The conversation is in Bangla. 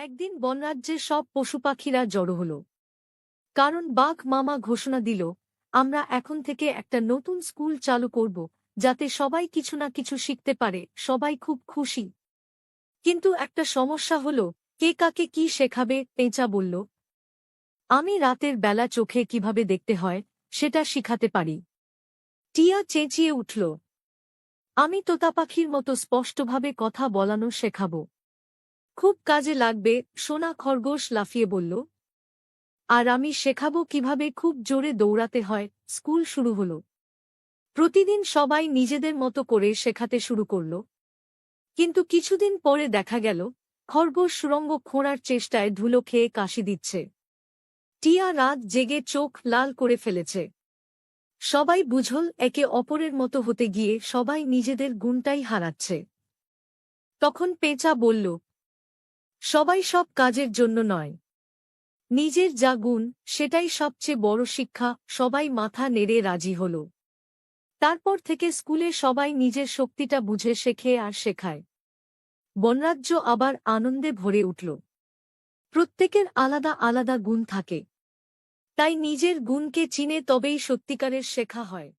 একদিন বনরাজ্যে সব পশুপাখিরা জড়ো হল। কারণ বাঘ মামা ঘোষণা দিল, আমরা এখন থেকে একটা নতুন স্কুল চালু করব, যাতে সবাই কিছু না কিছু শিখতে পারে, সবাই খুব খুশি। কিন্তু একটা সমস্যা হল, কে কাকে কি শেখাবে, পেঁচা বলল, আমি রাতের বেলা চোখে কীভাবে দেখতে হয়, সেটা শিখাতে পারি। টিয়া চেঁচিয়ে উঠল, আমি তোতা পাখির মতো স্পষ্টভাবে কথা বলানো শেখাব। খুব কাজে লাগবে, সোনা খরগোশ লাফিয়ে বলল। আর আমি শেখাব কীভাবে খুব জোরে দৌড়াতে হয়, স্কুল শুরু হল। প্রতিদিন সবাই নিজেদের মতো করে শেখাতে শুরু করল। কিন্তু কিছুদিন পরে দেখা গেল, খরগোশ সুরঙ্গ খোঁড়ার চেষ্টায় ধুলো খেয়ে কাশি দিচ্ছে। টিয়া রাত জেগে চোখ লাল করে ফেলেছে। সবাই বুঝল, একে অপরের মতো হতে গিয়ে সবাই নিজেদের গুণটাই হারাচ্ছে। তখন পেঁচা বলল সবাই সব কাজের জন্য নয়। নিজের যা গুণ, সেটাই সবচেয়ে বড় শিক্ষা, সবাই মাথা নেড়ে রাজি হল। তারপর থেকে স্কুলে সবাই নিজের শক্তিটা বুঝে শেখে আর শেখায়। বনরাজ্য আবার আনন্দে ভরে উঠল। প্রত্যেকের আলাদা আলাদা গুণ থাকে। তাই নিজের গুণকে চিনে তবেই সত্যিকারের শেখা হয়।